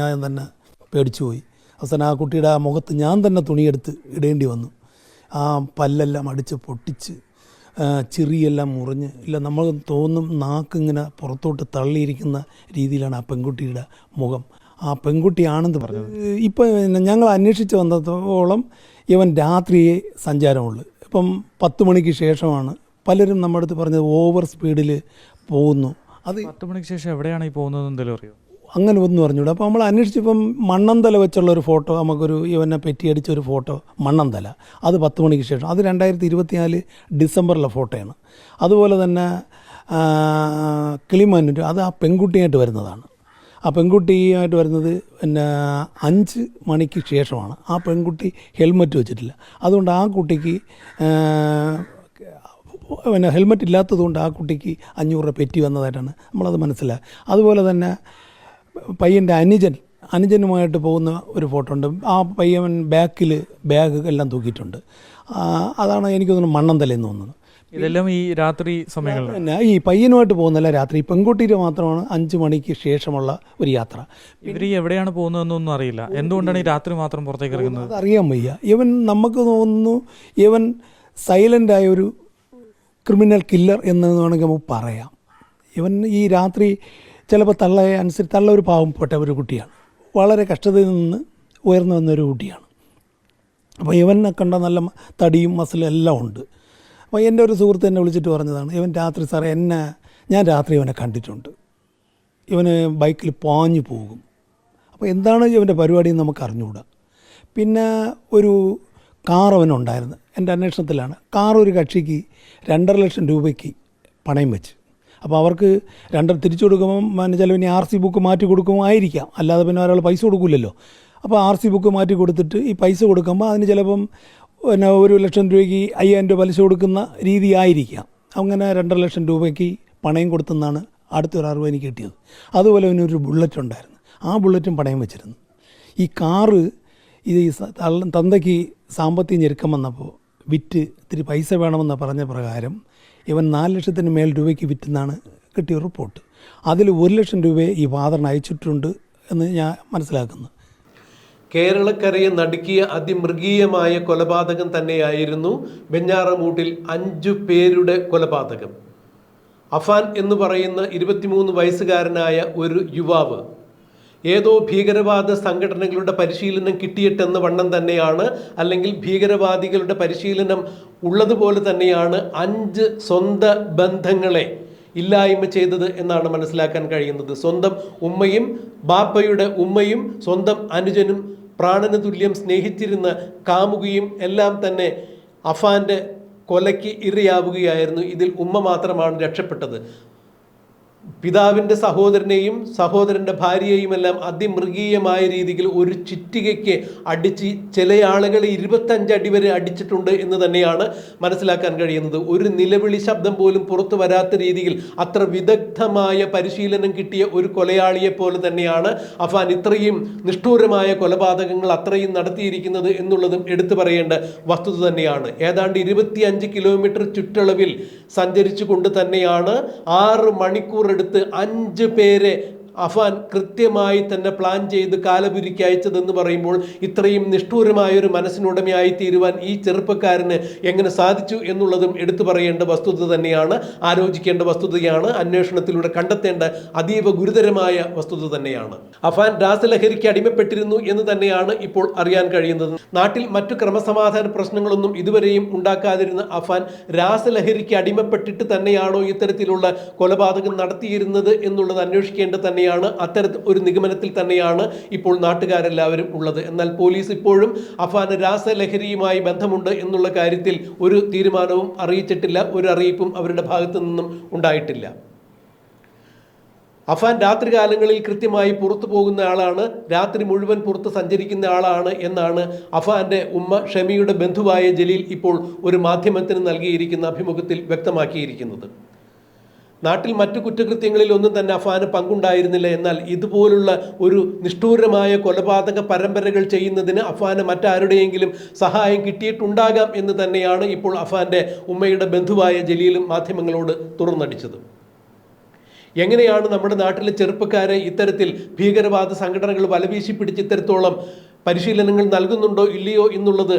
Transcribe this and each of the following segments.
ഞാൻ തന്നെ പേടിച്ചു പോയി. അവസാനം ആ കുട്ടിയുടെ ആ മുഖത്ത് ഞാൻ തന്നെ തുണിയെടുത്ത് ഇടേണ്ടി വന്നു. ആ പല്ലെല്ലാം അടിച്ച് പൊട്ടിച്ച് ചിറിയെല്ലാം മുറിഞ്ഞ് ഇല്ല നമ്മൾ തോന്നും നാക്കിങ്ങനെ പുറത്തോട്ട് തള്ളിയിരിക്കുന്ന രീതിയിലാണ് ആ പെൺകുട്ടിയുടെ മുഖം. ആ പെൺകുട്ടിയാണെന്ന് പറഞ്ഞത് ഇപ്പം ഞങ്ങൾ അന്വേഷിച്ച് വന്നതോളം ഇവൻ രാത്രിയെ സഞ്ചാരമുള്ളൂ. ഇപ്പം പത്ത് മണിക്ക് ശേഷമാണ് പലരും നമ്മുടെ അടുത്ത് പറഞ്ഞത് ഓവർ സ്പീഡിൽ പോകുന്നു. അത് പത്ത് മണിക്ക് ശേഷം എവിടെയാണ് ഈ പോകുന്നത് എന്തെങ്കിലും അറിയോ? അങ്ങനെ ഒന്നും അറിഞ്ഞൂടാ അപ്പോൾ നമ്മൾ അന്വേഷിച്ചപ്പം മണ്ണന്തല വെച്ചുള്ള ഒരു ഫോട്ടോ നമുക്കൊരു ഇവനെ പെറ്റിയടിച്ച ഒരു ഫോട്ടോ മണ്ണന്തല. അത് പത്ത് മണിക്ക് ശേഷം. അത് രണ്ടായിരത്തി ഇരുപത്തിനാല് ഡിസംബറിലെ ഫോട്ടോയാണ്. അതുപോലെ തന്നെ കിളിമാനൂർ അത് ആ പെൺകുട്ടിയായിട്ട് വരുന്നതാണ്. ആ പെൺകുട്ടിയായിട്ട് വരുന്നത് പിന്നെ അഞ്ച് മണിക്ക് ശേഷമാണ്. ആ പെൺകുട്ടി ഹെൽമറ്റ് വെച്ചിട്ടില്ല. അതുകൊണ്ട് ആ കുട്ടിക്ക് പിന്നെ പിന്നെ ഹെൽമറ്റ് ഇല്ലാത്തതുകൊണ്ട് ആ കുട്ടിക്ക് അഞ്ഞൂറ് രൂപ പെറ്റി വന്നതായിട്ടാണ് നമ്മളത് മനസ്സിലാക്കുക അതുപോലെ തന്നെ പയ്യന്റെ അനുജൻ അനുജനുമായിട്ട് പോകുന്ന ഒരു ഫോട്ടോ ഉണ്ട്. ആ പയ്യൻ ബാക്കിൽ ബാഗ് എല്ലാം തൂക്കിയിട്ടുണ്ട്. അതാണ് എനിക്ക് തോന്നുന്നു മണ്ണന്തലെന്ന് തോന്നുന്നത്. ഇതെല്ലാം ഈ രാത്രി സമയങ്ങളിൽ. തന്നെ ഈ പയ്യനുമായിട്ട് പോകുന്നല്ല രാത്രി. പെൺകുട്ടിയുടെ മാത്രമാണ് അഞ്ച് മണിക്ക് ശേഷമുള്ള ഒരു യാത്ര. ഇവർ എവിടെയാണ് പോകുന്നതെന്നൊന്നും അറിയില്ല. എന്തുകൊണ്ടാണ് ഈ രാത്രി മാത്രം പുറത്തേക്ക് ഇറങ്ങുന്നത്? അറിയാൻ വയ്യ. ഇവൻ നമുക്ക് തോന്നുന്നു ഇവൻ സൈലന്റായ ഒരു ക്രിമിനൽ കില്ലർ എന്ന് വേണമെങ്കിൽ നമുക്ക് പറയാം. ഇവൻ ഈ രാത്രി ചിലപ്പോൾ തള്ളയെ അനുസരിച്ച് തള്ള ഒരു പാവപ്പെട്ട ഒരു കുട്ടിയാണ്. വളരെ കഷ്ടതയിൽ നിന്ന് ഉയർന്നു വന്ന ഒരു കുട്ടിയാണ്. അപ്പോൾ ഇവനെ കണ്ട നല്ല തടിയും മസിലും എല്ലാം ഉണ്ട്. അപ്പോൾ എന്റെ ഒരു സുഹൃത്ത് എന്നെ വിളിച്ചിട്ട് പറഞ്ഞതാണ് ഇവൻ രാത്രി സാറേ എന്നെ ഞാൻ രാത്രി ഇവനെ കണ്ടിട്ടുണ്ട്. ഇവന് ബൈക്കിൽ പാഞ്ഞു പോകും. അപ്പോൾ എന്താണ് ഇവന്റെ പരിപാടി എന്ന് നമുക്ക് അറിഞ്ഞുകൂടാ പിന്നെ ഒരു കാർ അവനുണ്ടായിരുന്നു. എന്റെ അന്വേഷണത്തിലാണ്. കാർ ഒരു കക്ഷിക്ക് രണ്ടര ലക്ഷം രൂപയ്ക്ക് പണയം വെച്ച്. അപ്പോൾ അവർക്ക് രണ്ടും തിരിച്ചു കൊടുക്കുമ്പം പിന്നെ ഇനി ആർ സി ബുക്ക് മാറ്റി കൊടുക്കുമായിരിക്കാം അല്ലാതെ പിന്നെ ഒരാൾ പൈസ കൊടുക്കില്ലല്ലോ. അപ്പോൾ ആർ സി ബുക്ക് മാറ്റി കൊടുത്തിട്ട് ഈ പൈസ കൊടുക്കുമ്പോൾ അതിന് ചിലപ്പം പിന്നെ ഒരു ലക്ഷം രൂപയ്ക്ക് അയ്യായിരം രൂപ പലിശ കൊടുക്കുന്ന രീതി ആയിരിക്കാം. അങ്ങനെ രണ്ടര ലക്ഷം രൂപയ്ക്ക് പണയം കൊടുത്തെന്നാണ് അടുത്തൊരു അറിവ് എനിക്ക് കിട്ടിയത്. അതുപോലെ അവനൊരു ബുള്ളറ്റ് ഉണ്ടായിരുന്നു. ആ ബുള്ളറ്റും പണയം വെച്ചിരുന്നു. ഈ കാറ് ഇത് ഈ തന്തയ്ക്ക് സാമ്പത്തിക ഞെരുക്കം വന്നപ്പോൾ വിറ്റ് ഇത്തിരി പൈസ വേണമെന്ന് പറഞ്ഞ പ്രകാരം ഇവൻ നാല് ലക്ഷത്തിന് മേൽ രൂപയ്ക്ക് വിറ്റെന്നാണ് കിട്ടിയ റിപ്പോർട്ട്. അതിൽ ഒരു ലക്ഷം രൂപയെ ഈ ഫാദറിന് അയച്ചിട്ടുണ്ട് എന്ന് ഞാൻ മനസ്സിലാക്കുന്നു. കേരളക്കരയെ നടുക്കിയ അതിമൃഗീയമായ കൊലപാതകം തന്നെയായിരുന്നു വെഞ്ഞാറമൂട്ടിൽ അഞ്ചു പേരുടെ കൊലപാതകം. അഫാൻ എന്ന് പറയുന്ന ഇരുപത്തിമൂന്ന് വയസ്സുകാരനായ ഒരു യുവാവ് ഏതോ ഭീകരവാദ സംഘടനകളുടെ പരിശീലനം കിട്ടിയിട്ടെന്ന വണ്ണം തന്നെയാണ്. അല്ലെങ്കിൽ ഭീകരവാദികളുടെ പരിശീലനം ഉള്ളതുപോലെ തന്നെയാണ് അഞ്ച് സ്വന്ത ബന്ധങ്ങളെ ഇല്ലായ്മ ചെയ്തത് എന്നാണ് മനസ്സിലാക്കാൻ കഴിയുന്നത്. സ്വന്തം ഉമ്മയും ബാപ്പയുടെ ഉമ്മയും സ്വന്തം അനുജനും പ്രാണന് തുല്യം സ്നേഹിച്ചിരുന്ന കാമുകിയും എല്ലാം തന്നെ അഫാന്റെ കൊലയ്ക്ക് ഇരയാവുകയായിരുന്നു. ഇതിൽ ഉമ്മ മാത്രമാണ് രക്ഷപ്പെട്ടത്. പിതാവിന്റെ സഹോദരനെയും സഹോദരന്റെ ഭാര്യയെയും എല്ലാം അതിമൃഗീയമായ രീതിയിൽ ഒരു ചിറ്റികയ്ക്ക് അടിച്ച് ചില ആളുകൾ ഇരുപത്തഞ്ച് അടി വരെ അടിച്ചിട്ടുണ്ട് എന്ന് തന്നെയാണ് മനസ്സിലാക്കാൻ കഴിയുന്നത്. ഒരു നിലവിളി ശബ്ദം പോലും പുറത്തു വരാത്ത രീതിയിൽ അത്ര വിദഗ്ധമായ പരിശീലനം കിട്ടിയ ഒരു കൊലയാളിയെ പോലെ തന്നെയാണ് അഫാൻ ഇത്രയും നിഷ്ഠൂരമായ കൊലപാതകങ്ങൾ അത്രയും നടത്തിയിരിക്കുന്നത് എന്നുള്ളതും എടുത്തു പറയേണ്ട വസ്തുത തന്നെയാണ്. ഏതാണ്ട് ഇരുപത്തിയഞ്ച് കിലോമീറ്റർ ചുറ്റളവിൽ സഞ്ചരിച്ചു കൊണ്ട് തന്നെയാണ് ആറ് മണിക്കൂർ എടുത്ത് അഞ്ച് പേരെ അഫാൻ കൃത്യമായി തന്നെ പ്ലാൻ ചെയ്ത് കാലപുരിക്ക് അയച്ചതെന്ന് പറയുമ്പോൾ ഇത്രയും നിഷ്ഠൂരമായ ഒരു മനസ്സിനുടമയായി തീരുവാൻ ഈ ചെറുപ്പക്കാരന് എങ്ങനെ സാധിച്ചു എന്നുള്ളതും എടുത്തു പറയേണ്ട വസ്തുത തന്നെയാണ് ആലോചിക്കേണ്ട വസ്തുതയാണ് അന്വേഷണത്തിലൂടെ കണ്ടെത്തേണ്ട അതീവ ഗുരുതരമായ വസ്തുത തന്നെയാണ്. അഫാൻ രാസലഹരിക്ക് അടിമപ്പെട്ടിരുന്നു എന്ന് തന്നെയാണ് ഇപ്പോൾ അറിയാൻ കഴിയുന്നത്. നാട്ടിൽ മറ്റു ക്രമസമാധാന പ്രശ്നങ്ങളൊന്നും ഇതുവരെയും ഉണ്ടാക്കാതിരുന്ന അഫാൻ രാസലഹരിക്ക് അടിമപ്പെട്ടിട്ട് തന്നെയാണോ ഇത്തരത്തിലുള്ള കൊലപാതകം നടത്തിയിരുന്നത് എന്നുള്ളത് അന്വേഷിക്കേണ്ടത് തന്നെയാണ്. അത്തരത്തിൽ ഒരു നിഗമനത്തിൽ തന്നെയാണ് ഇപ്പോൾ നാട്ടുകാരെല്ലാവരും ഉള്ളത്. എന്നാൽ പോലീസ് ഇപ്പോഴും അഫാന് രാസലഹരിയുമായി ബന്ധമുണ്ട് എന്നുള്ള കാര്യത്തിൽ ഒരു തീരുമാനവും അറിയിച്ചിട്ടില്ല ഒരു അറിയിപ്പും അവരുടെ ഭാഗത്തു നിന്നും ഉണ്ടായിട്ടില്ല. അഫാൻ രാത്രികാലങ്ങളിൽ കൃത്യമായി പുറത്തു പോകുന്ന ആളാണ് രാത്രി മുഴുവൻ പുറത്ത് സഞ്ചരിക്കുന്ന ആളാണ് എന്നാണ് അഫാന്റെ ഉമ്മ ഷമിയുടെ ബന്ധുവായ ജലീൽ ഇപ്പോൾ ഒരു മാധ്യമത്തിന് നൽകിയിരിക്കുന്ന അഭിമുഖത്തിൽ വ്യക്തമാക്കിയിരിക്കുന്നത്. നാട്ടിൽ മറ്റു കുറ്റകൃത്യങ്ങളിൽ ഒന്നും തന്നെ അഫാന് പങ്കുണ്ടായിരുന്നില്ല. എന്നാൽ ഇതുപോലുള്ള ഒരു നിഷ്ഠൂരമായ കൊലപാതക പരമ്പരകൾ ചെയ്യുന്നതിന് അഫാന് മറ്റാരുടെയെങ്കിലും സഹായം കിട്ടിയിട്ടുണ്ടാകാം എന്ന് തന്നെയാണ് ഇപ്പോൾ അഫാന്റെ ഉമ്മയുടെ ബന്ധുവായ ജലീലും മാധ്യമങ്ങളോട് തുറന്നടിച്ചത്. എങ്ങനെയാണ് നമ്മുടെ നാട്ടിലെ ചെറുപ്പക്കാരെ ഇത്തരത്തിൽ ഭീകരവാദ സംഘടനകൾ വലവീശി പിടിച്ച് ഇത്തരത്തോളം പരിശീലനങ്ങൾ നൽകുന്നുണ്ടോ ഇല്ലയോ എന്നുള്ളത്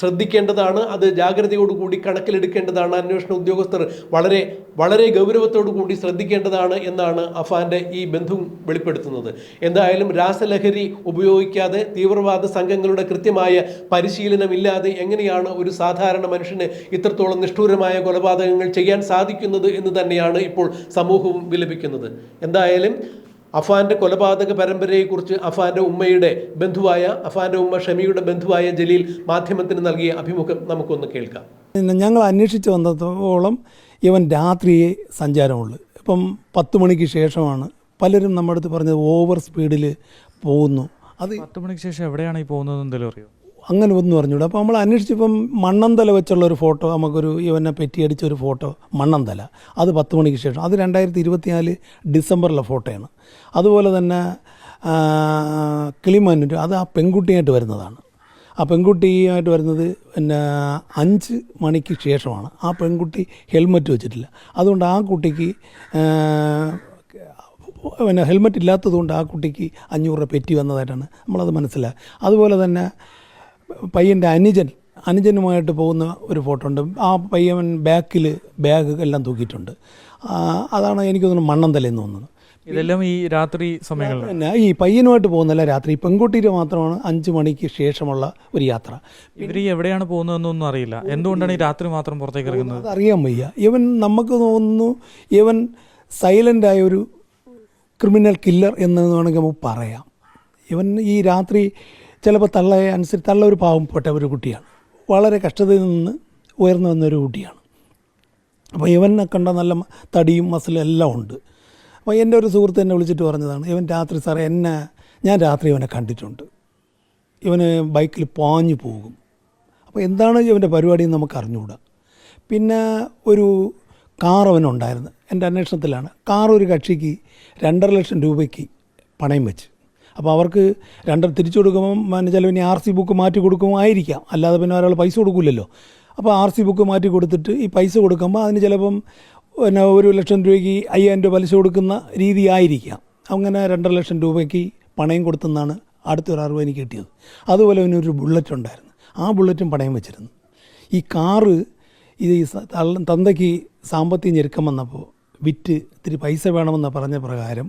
ശ്രദ്ധിക്കേണ്ടതാണ്. അത് ജാഗ്രതയോടുകൂടി കണക്കിലെടുക്കേണ്ടതാണ്. അന്വേഷണ ഉദ്യോഗസ്ഥർ വളരെ വളരെ ഗൗരവത്തോടു കൂടി ശ്രദ്ധിക്കേണ്ടതാണ് എന്നാണ് അഫാന്റെ ഈ ബന്ധം വെളിപ്പെടുത്തുന്നത്. എന്തായാലും രാസലഹരി ഉപയോഗിക്കാതെ തീവ്രവാദ സംഘങ്ങളുടെ കൃത്യമായ പരിശീലനമില്ലാതെ എങ്ങനെയാണ് ഒരു സാധാരണ മനുഷ്യന് ഇത്രത്തോളം നിഷ്ഠൂരമായ കൊലപാതകങ്ങൾ ചെയ്യാൻ സാധിക്കുന്നത് എന്ന് തന്നെയാണ് ഇപ്പോൾ സമൂഹവും വിലപിക്കുന്നത്. എന്തായാലും അഫാന്റെ കൊലപാതക പരമ്പരയെക്കുറിച്ച് അഫാന്റെ ഉമ്മയുടെ ബന്ധുവായ അഫാന്റെ ഉമ്മ ഷമിയുടെ ബന്ധുവായ ജലീൽ മാധ്യമത്തിന് നൽകിയ അഭിമുഖം നമുക്കൊന്ന് കേൾക്കാം. ഞങ്ങൾ അന്വേഷിച്ച് വന്നതോളം ഇവൻ രാത്രിയെ സഞ്ചാരമുള്ളു. ഇപ്പം പത്ത് മണിക്ക് ശേഷമാണ് പലരും നമ്മുടെ അടുത്ത് പറഞ്ഞത് ഓവർ സ്പീഡിൽ പോകുന്നു. അത് പത്ത് മണിക്ക് ശേഷം എവിടെയാണ് ഈ പോകുന്നത് എന്തെങ്കിലും അറിയോ? അങ്ങനെ ഒന്നും അറിഞ്ഞൂടാ അപ്പോൾ നമ്മൾ അന്വേഷിച്ചപ്പം മണ്ണന്തല വെച്ചുള്ള ഒരു ഫോട്ടോ നമുക്കൊരു ഇവനെ പെറ്റിയടിച്ച ഒരു ഫോട്ടോ മണ്ണന്തല. അത് പത്ത് മണിക്ക് ശേഷം. അത് രണ്ടായിരത്തി ഇരുപത്തിനാല് ഡിസംബറിലെ ഫോട്ടോയാണ്. അതുപോലെ തന്നെ കിളിമാനൂർ അത് ആ പെൺകുട്ടിയായിട്ട് വരുന്നതാണ്. ആ പെൺകുട്ടിയായിട്ട് വരുന്നത് പിന്നെ അഞ്ച് മണിക്ക് ശേഷമാണ്. ആ പെൺകുട്ടി ഹെൽമറ്റ് വെച്ചിട്ടില്ല. അതുകൊണ്ട് ആ കുട്ടിക്ക് പിന്നെ ഹെൽമറ്റ് ഇല്ലാത്തതുകൊണ്ട് ആ കുട്ടിക്ക് അഞ്ഞൂറ് രൂപ പെറ്റി വന്നതായിട്ടാണ് നമ്മളത് മനസ്സിലാക്കുക അതുപോലെ തന്നെ പയ്യന്റെ അനുജൻ അനുജനുമായിട്ട് പോകുന്ന ഒരു ഫോട്ടോ ഉണ്ട്. ആ പയ്യൻ ബാക്കിൽ ബാഗ് എല്ലാം തൂക്കിയിട്ടുണ്ട്. അതാണ് എനിക്ക് തോന്നുന്നു മണ്ണന്തലെന്ന് തോന്നുന്നത്. ഇതെല്ലാം ഈ രാത്രി സമയങ്ങളിൽ. പിന്നെ ഈ പയ്യനുമായിട്ട് പോകുന്നല്ല രാത്രി. പെൺകുട്ടിയുടെ മാത്രമാണ് അഞ്ച് മണിക്ക് ശേഷമുള്ള ഒരു യാത്ര. ഇവർ എവിടെയാണ് പോകുന്നതെന്നൊന്നും അറിയില്ല. എന്തുകൊണ്ടാണ് ഈ രാത്രി മാത്രം പുറത്തേക്ക് ഇറങ്ങുന്നത്? അറിയാൻ വയ്യ. ഇവൻ നമുക്ക് തോന്നുന്നു ഇവൻ സൈലന്റായ ഒരു ക്രിമിനൽ കില്ലർ എന്ന് വേണമെങ്കിൽ നമുക്ക് പറയാം. ഇവൻ ഈ രാത്രി ചിലപ്പോൾ തള്ളയെ അനുസരിച്ച് തള്ള ഒരു പാവപ്പെട്ട ഒരു കുട്ടിയാണ്. വളരെ കഷ്ടതയിൽ നിന്ന് ഉയർന്നു വന്ന ഒരു കുട്ടിയാണ്. അപ്പോൾ ഇവനെ കണ്ട നല്ല തടിയും മസിലും എല്ലാം ഉണ്ട്. അപ്പോൾ എന്റെ ഒരു സുഹൃത്ത് എന്നെ വിളിച്ചിട്ട് പറഞ്ഞതാണ് ഇവൻ രാത്രി സാറേ എന്നെ ഞാൻ രാത്രി ഇവനെ കണ്ടിട്ടുണ്ട്. ഇവന് ബൈക്കിൽ പാഞ്ഞു പോകും. അപ്പോൾ എന്താണ് ഇവന്റെ പരിപാടി എന്ന് നമുക്ക് അറിഞ്ഞുകൂടാ. പിന്നെ ഒരു കാർ അവനുണ്ടായിരുന്നു. എന്റെ അന്വേഷണത്തിലാണ്. കാർ ഒരു കക്ഷിക്ക് രണ്ടര ലക്ഷം രൂപയ്ക്ക് പണയം വെച്ച്. അപ്പോൾ അവർക്ക് രണ്ടും തിരിച്ചു കൊടുക്കുമ്പം പിന്നെ ചിലവിന് ആർ സി ബുക്ക് മാറ്റി കൊടുക്കുമായിരിക്കാം അല്ലാതെ പിന്നെ ഒരാൾ പൈസ കൊടുക്കില്ലല്ലോ. അപ്പോൾ ആർ സി ബുക്ക് മാറ്റി കൊടുത്തിട്ട് ഈ പൈസ കൊടുക്കുമ്പോൾ അതിന് ചിലപ്പം പിന്നെ ഒരു ലക്ഷം രൂപയ്ക്ക് അയ്യായിരം രൂപ പലിശ കൊടുക്കുന്ന രീതി ആയിരിക്കാം. അങ്ങനെ രണ്ടര ലക്ഷം രൂപയ്ക്ക് പണയം കൊടുത്തെന്നാണ് അടുത്തൊരു അറിവ് എനിക്ക് കിട്ടിയത്. അതുപോലെ അവനൊരു ബുള്ളറ്റ് ഉണ്ടായിരുന്നു. ആ ബുള്ളറ്റും പണയം വെച്ചിരുന്നു. ഈ കാറ് ഇത് ഈ തന്തയ്ക്ക് സാമ്പത്തിക ഞെരുക്കം വന്നപ്പോൾ വിറ്റ് ഇത്തിരി പൈസ വേണമെന്ന് പറഞ്ഞ പ്രകാരം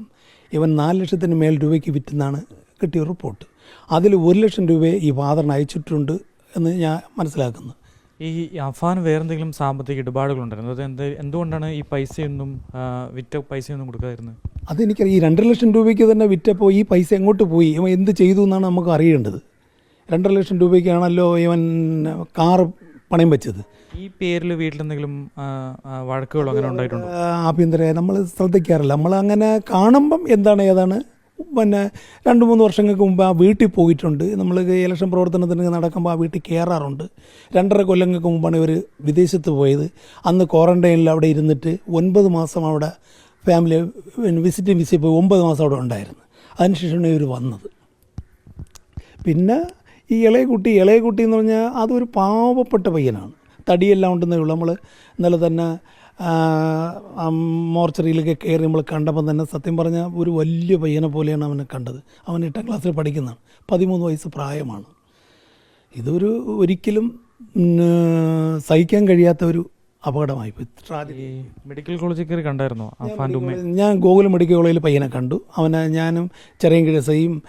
ഇവൻ നാല് ലക്ഷത്തിന് മേൽ രൂപയ്ക്ക് വിറ്റെന്നാണ് കിട്ടിയ റിപ്പോർട്ട്. അതിൽ ഒരു ലക്ഷം രൂപയെ ഈ ഫാദറിന് അയച്ചിട്ടുണ്ട് എന്ന് ഞാൻ മനസ്സിലാക്കുന്നു. ഈ അഫാൻ വേറെന്തെങ്കിലും സാമ്പത്തിക ഇടപാടുകളുണ്ടായിരുന്നു? അത് എന്ത് എന്തുകൊണ്ടാണ് ഈ പൈസയൊന്നും വിറ്റ പൈസയൊന്നും കൊടുക്കാതിരുന്നത്? അതെനിക്കറിയാം. ഈ രണ്ടര ലക്ഷം രൂപയ്ക്ക് തന്നെ വിറ്റപ്പോൾ ഈ പൈസ എങ്ങോട്ട് പോയി? ഇവൻ എന്ത് ചെയ്തു എന്നാണ് നമുക്ക് അറിയേണ്ടത്. രണ്ടര ലക്ഷം രൂപയ്ക്കാണല്ലോ ഇവൻ കാറ് പണയം വെച്ചത്. ഈ പേരിൽ ആ, വഴക്കുകളോ അങ്ങനെ ഉണ്ടായിട്ടുണ്ടോ? ആഭ്യന്തര നമ്മൾ ശ്രദ്ധിക്കാറില്ല. നമ്മൾ അങ്ങനെ കാണുമ്പം എന്താണ് ഏതാണ്? പിന്നെ രണ്ട് മൂന്ന് വർഷങ്ങൾക്ക് മുമ്പ് ആ വീട്ടിൽ പോയിട്ടുണ്ട്. നമ്മൾ ഇലക്ഷൻ പ്രവർത്തനത്തിന് നടക്കുമ്പോൾ ആ വീട്ടിൽ കയറാറുണ്ട് രണ്ടര കൊല്ലങ്ങൾക്ക് മുമ്പാണ് ഇവർ വിദേശത്ത് പോയത്. അന്ന് ക്വാറന്റൈനിൽ അവിടെ ഇരുന്നിട്ട് ഒൻപത് മാസം അവിടെ ഫാമിലി വിസിറ്റ് വിസിറ്റ് പോയി ഒമ്പത് മാസം അവിടെ ഉണ്ടായിരുന്നു. അതിനുശേഷമാണ് ഇവർ വന്നത്. പിന്നെ ഈ ഇളയ കുട്ടി ഇളയ കുട്ടി എന്ന് പറഞ്ഞാൽ അതൊരു പാവപ്പെട്ട പയ്യനാണ്. തടിയെല്ലാം ഉണ്ടെന്നേ ഉള്ളൂ. നമ്മൾ ഇന്നലെ തന്നെ മോർച്ചറിയിലൊക്കെ കയറി നമ്മൾ കണ്ടപ്പം തന്നെ സത്യം പറഞ്ഞാൽ ഒരു വലിയ പയ്യനെ പോലെയാണ് അവനെ കണ്ടത്. അവൻ എട്ടാം ക്ലാസ്സിൽ പഠിക്കുന്നതാണ്. പതിമൂന്ന് വയസ്സ് പ്രായമാണ്. ഇതൊരു ഒരിക്കലും സഹിക്കാൻ കഴിയാത്ത ഒരു അപകടമായി. പോയി മെഡിക്കൽ കോളേജിൽ കയറി കണ്ടായിരുന്നോ? ഞാൻ ഗോകുലം മെഡിക്കൽ കോളേജിൽ പയ്യനെ കണ്ടു. അവനെ ഞാനും ചെറിയൻകിഴ സയും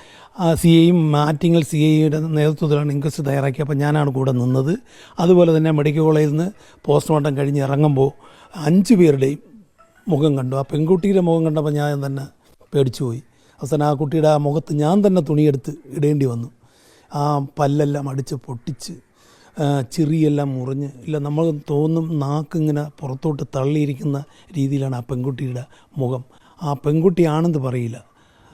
സി എയും ആറ്റിങ്ങൽ സി എയുടെ നേതൃത്വത്തിലാണ് ഇൻക്വസ്റ്റ് തയ്യാറാക്കി അപ്പോൾ ഞാനാണ് കൂടെ നിന്നത്. അതുപോലെ തന്നെ മെഡിക്കൽ കോളേജിൽ നിന്ന് പോസ്റ്റ്മോർട്ടം കഴിഞ്ഞ് ഇറങ്ങുമ്പോൾ അഞ്ച് പേരുടെയും മുഖം കണ്ടു. ആ പെൺകുട്ടിയുടെ മുഖം കണ്ടപ്പോൾ ഞാൻ തന്നെ പേടിച്ചു പോയി. അവസാനം ആ കുട്ടിയുടെ ആ മുഖത്ത് ഞാൻ തന്നെ തുണിയെടുത്ത് ഇടേണ്ടി വന്നു. ആ പല്ലെല്ലാം അടിച്ച് പൊട്ടിച്ച് ചിറിയെല്ലാം മുറിഞ്ഞ്. ഇല്ല നമ്മൾ തോന്നും നാക്കിങ്ങനെ പുറത്തോട്ട് തള്ളിയിരിക്കുന്ന രീതിയിലാണ് ആ പെൺകുട്ടിയുടെ മുഖം. ആ പെൺകുട്ടിയാണെന്ന് പറയില്ല.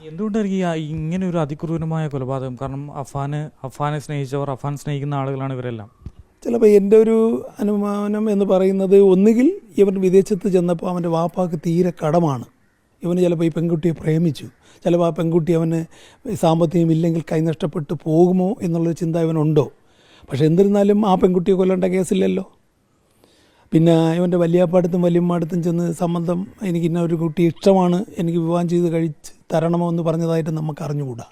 എന്തുകൊണ്ടായിരിക്കും ഇങ്ങനെ ഒരു അതിക്രൂരമായ കൊലപാതകം? കാരണം അഫാന് അഫാനെ സ്നേഹിച്ചവർ അഫാൻ സ്നേഹിക്കുന്ന ആളുകളാണ് ഇവരെല്ലാം. ചിലപ്പോൾ എന്റെ ഒരു അനുമാനം എന്ന് പറയുന്നത് ഒന്നുകിൽ ഇവൻ വിദേശത്ത് ചെന്നപ്പോൾ അവന്റെ വാപ്പാക്ക് തീരെ കടമാണ്. ഇവന് ചിലപ്പോൾ ഈ പെൺകുട്ടിയെ പ്രേമിച്ചു. ചിലപ്പോൾ ആ പെൺകുട്ടി അവന് സാമ്പത്തികം ഇല്ലെങ്കിൽ കൈനഷ്ടപ്പെട്ട് പോകുമോ എന്നുള്ളൊരു ചിന്ത ഇവനുണ്ടോ? പക്ഷെ എന്നിരുന്നാലും ആ പെൺകുട്ടിയെ കൊല്ലേണ്ട കേസില്ലല്ലോ. പിന്നെ ഇവന്റെ വലിയപ്പാടത്തും വലിയമ്മാടത്തും ചെന്ന് സംബന്ധം എനിക്ക് ഇന്ന ഒരു കുട്ടി ഇഷ്ടമാണ് എനിക്ക് വിവാഹം ചെയ്ത് കഴിച്ച് തരണമോ എന്ന് പറഞ്ഞതായിട്ട് നമുക്ക് അറിഞ്ഞുകൂടാ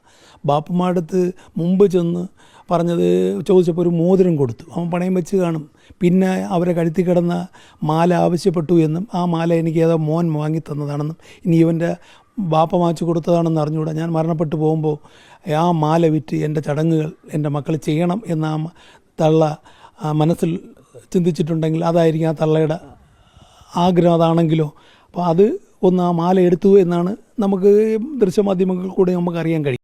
ബാപ്പുമാടത്ത് മുമ്പ് ചെന്ന് പറഞ്ഞത് ചോദിച്ചപ്പോൾ ഒരു മോതിരം കൊടുത്തു. അവൻ പണയം വെച്ച് കാണും. പിന്നെ അവരെ കഴുത്തി കിടന്ന മാല ആവശ്യപ്പെട്ടു എന്നും ആ മാല എനിക്ക് ഏതോ മോൻ വാങ്ങി തന്നതാണെന്നും ഇനി ഇവന്റെ ബാപ്പ മാച്ചു കൊടുത്തതാണെന്ന് അറിഞ്ഞുകൂടാ. ഞാൻ മരണപ്പെട്ടു പോകുമ്പോൾ ആ മാല വിറ്റ് എന്റെ ചടങ്ങുകൾ എന്റെ മക്കൾ ചെയ്യണം എന്ന ആ തള്ള മനസ്സിൽ ചിന്തിച്ചിട്ടുണ്ടെങ്കിൽ അതായിരിക്കും ആ തള്ളയുടെ ആഗ്രഹം അതാണെങ്കിലോ. അപ്പോൾ അത് ഒന്ന് ആ മാല എടുത്തു എന്നാണ് നമുക്ക് ദൃശ്യമാധ്യമങ്ങളിൽ കൂടെ നമുക്ക് അറിയാൻ കഴിയും.